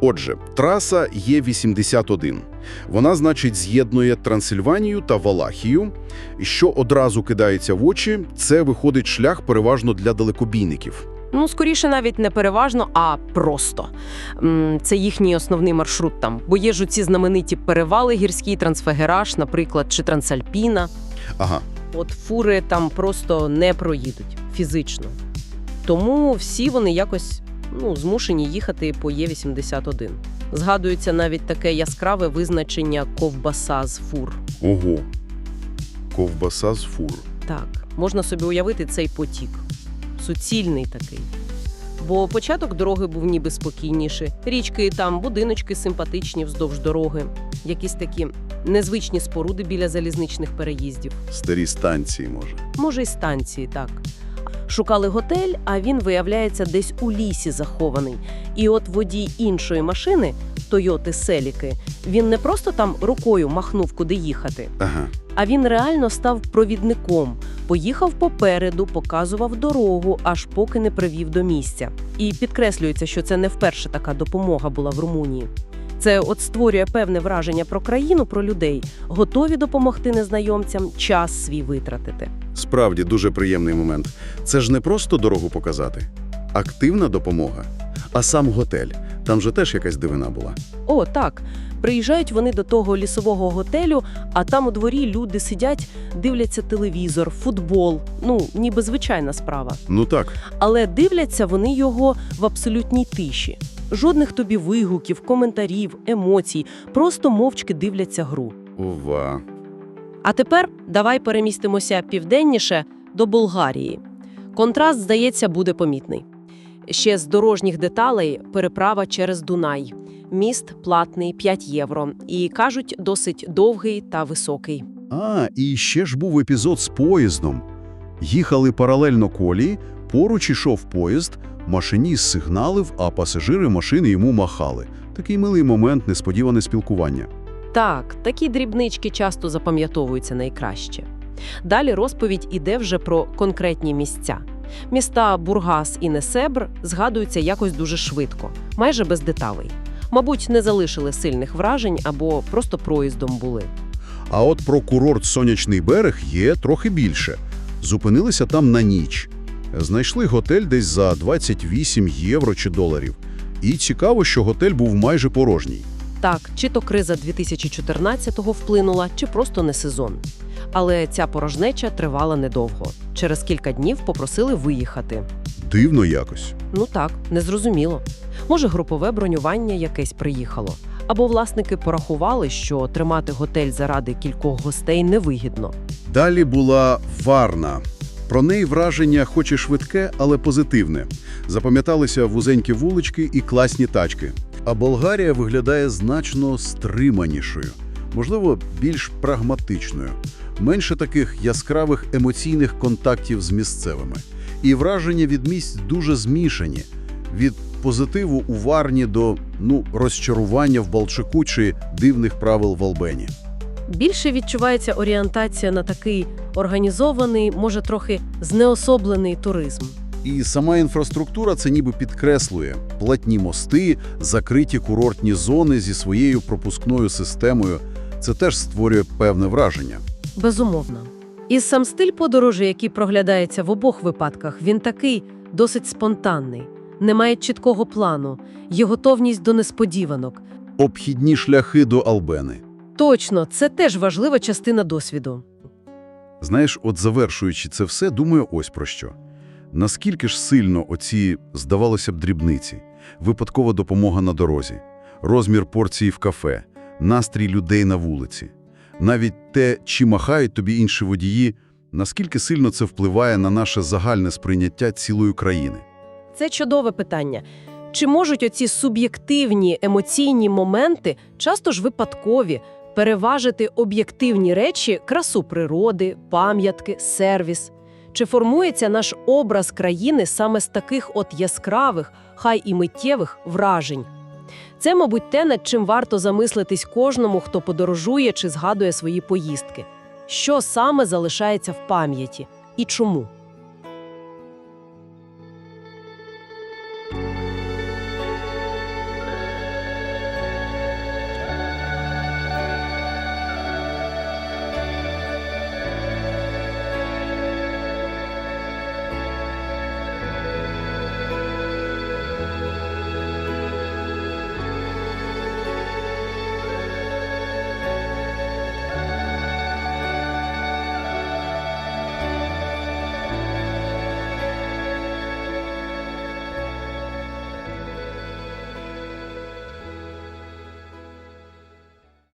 Отже, траса Є-81. Вона, значить, з'єднує Трансильванію та Валахію. І що одразу кидається в очі, це виходить шлях переважно для далекобійників. Ну, скоріше, навіть не переважно, а просто. Це їхній основний маршрут там. Бо є ж ці знамениті перевали гірський трансфегераж, наприклад, чи Трансальпіна. Ага, От фури там просто не проїдуть фізично. Тому всі вони якось ну, змушені їхати по Є-81. Згадується навіть таке яскраве визначення ковбаса з фур. ого. Ковбаса з фур. Так, можна собі уявити цей потік. Суцільний такий. Бо початок дороги був ніби спокійніший. Річки там, будиночки симпатичні вздовж дороги, якісь такі незвичні споруди біля залізничних переїздів. Старі станції, може. Може, й станції, так. Шукали готель, а він виявляється десь у лісі захований. І от водій іншої машини, Тойоти Селіки, він не просто там рукою махнув, куди їхати, Ага. а він реально став провідником. Поїхав попереду, показував дорогу, аж поки не привів до місця. І підкреслюється, що це не вперше така допомога була в Румунії. Це от створює певне враження про країну, про людей, готові допомогти незнайомцям, час свій витратити. Справді дуже приємний момент. Це ж не просто дорогу показати. Активна допомога. А сам готель. Там же теж якась дивина була. О, так. Приїжджають вони до того лісового готелю, а там у дворі люди сидять, дивляться телевізор, футбол. Ну, ніби звичайна справа. Ну так. Але дивляться вони його в абсолютній тиші. Жодних тобі вигуків, коментарів, емоцій, просто мовчки дивляться гру. Ова. А тепер давай перемістимося південніше до Болгарії. Контраст, здається, буде помітний. Ще з дорожніх деталей переправа через Дунай. Міст платний 5 євро. І кажуть, досить довгий та високий. А, і ще ж був епізод з поїздом. Їхали паралельно колії, поруч ішов поїзд, машиніст сигналив, а пасажири машини йому махали. Такий милий момент, несподіване спілкування. Так, такі дрібнички часто запам'ятовуються найкраще. Далі розповідь іде вже про конкретні місця. Міста Бургас і Несебр згадуються якось дуже швидко, майже без деталей. Мабуть, не залишили сильних вражень або просто проїздом були. А от про курорт Сонячний берег є трохи більше. Зупинилися там на ніч. Знайшли готель десь за 28 євро чи доларів. І цікаво, що готель був майже порожній. Так, чи то криза 2014-го вплинула, чи просто не сезон. Але ця порожнеча тривала недовго. Через кілька днів попросили виїхати. Дивно якось. Ну так, незрозуміло. Може, групове бронювання якесь приїхало. Або власники порахували, що тримати готель заради кількох гостей невигідно. Далі була Варна. Про неї враження хоч і швидке, але позитивне. Запам'яталися вузенькі вулички і класні тачки. А Болгарія виглядає значно стриманішою, можливо, більш прагматичною. Менше таких яскравих емоційних контактів з місцевими. І враження від місць дуже змішані. Від позитиву у Варні до ну, розчарування в Балчику чи дивних правил в Албені. Більше відчувається орієнтація на такий організований, може трохи знеособлений туризм. І сама інфраструктура це ніби підкреслює. Платні мости, закриті курортні зони зі своєю пропускною системою. Це теж створює певне враження. Безумовно. І сам стиль подорожі, який проглядається в обох випадках, він такий досить спонтанний, немає чіткого плану, є готовність до несподіванок. Обхідні шляхи до Албени. Точно, це теж важлива частина досвіду. Знаєш, от завершуючи це все, думаю ось про що. Наскільки ж сильно оці, здавалося б, дрібниці, випадкова допомога на дорозі, розмір порції в кафе, настрій людей на вулиці, навіть те, чи махають тобі інші водії, наскільки сильно це впливає на наше загальне сприйняття цілої країни. Це чудове питання. Чи можуть оці суб'єктивні емоційні моменти, часто ж випадкові, переважити об'єктивні речі, красу природи, пам'ятки, сервіс? Чи формується наш образ країни саме з таких от яскравих, хай і миттєвих вражень? Це, мабуть, те, над чим варто замислитись кожному, хто подорожує чи згадує свої поїздки. Що саме залишається в пам'яті і чому?